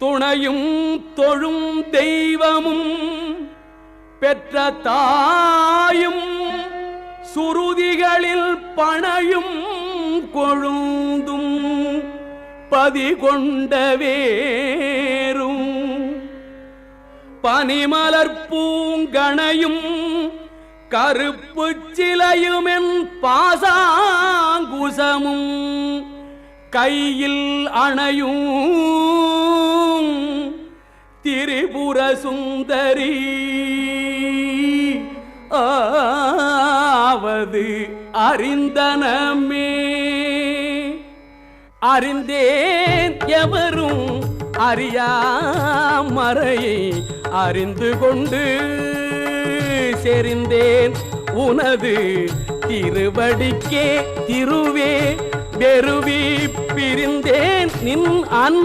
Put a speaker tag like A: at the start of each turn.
A: துணையும் தொழும் தெய்வமும் பெற்ற தாயும் சுருதிகளில் பணையும் கொழுந்தும் பதிகொண்ட வேறும். வேரும் பனிமலர் பூங்கணையும் கருப்பு சிலையுமென் பாசாங்குசமும் கையில் அணையும் திரிபுர சுந்தரி ஆவது அறிந்தனமே. அறிந்தேன் எவரும் அறியாமறையை அறிந்து கொண்டு செறிந்தேன். உனது திருவடிக்கே திருவே பெருவி பிரிந்தேன். நின் அன்